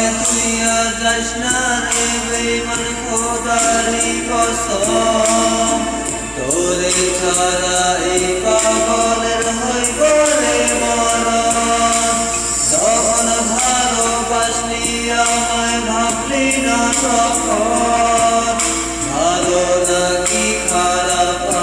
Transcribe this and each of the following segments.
আমায় তুই আর যাস না রে বেমান খোদারি কসম তোরে ছাড়া এই পাগলের হইব রে মরণ যখন ভালোবাসলি আমায় ভাবলি না তখন খারাপ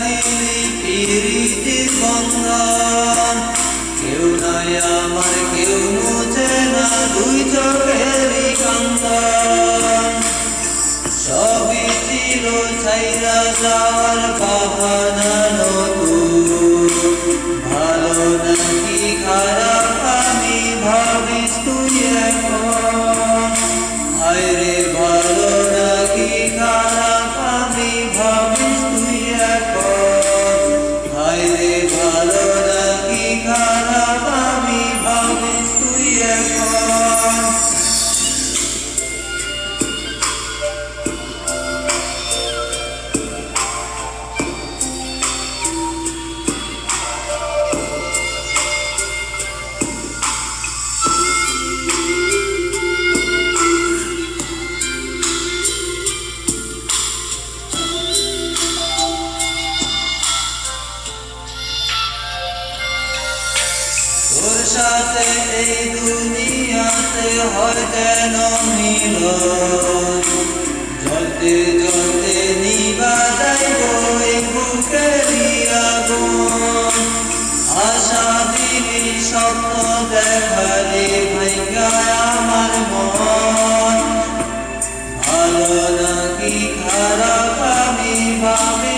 দিলি পিরিতি বন্ধন কেউ নাই আমার, কেউ মুছে না দুই চোখেরই কান্দন সবই ছিল ছাইরা যাওয়ার বাহানা নতুন। ভালো নাকি খারাপ? এই দুনিয়াতে হয় যেন মিলন জ্বলতে জ্বলতে নিবা যাইব এই বুকেরই আশা দিলি স্বপ্ন দেখালে ভাইগা আমার মন। ভালো নাকি খারাপ আমি এখন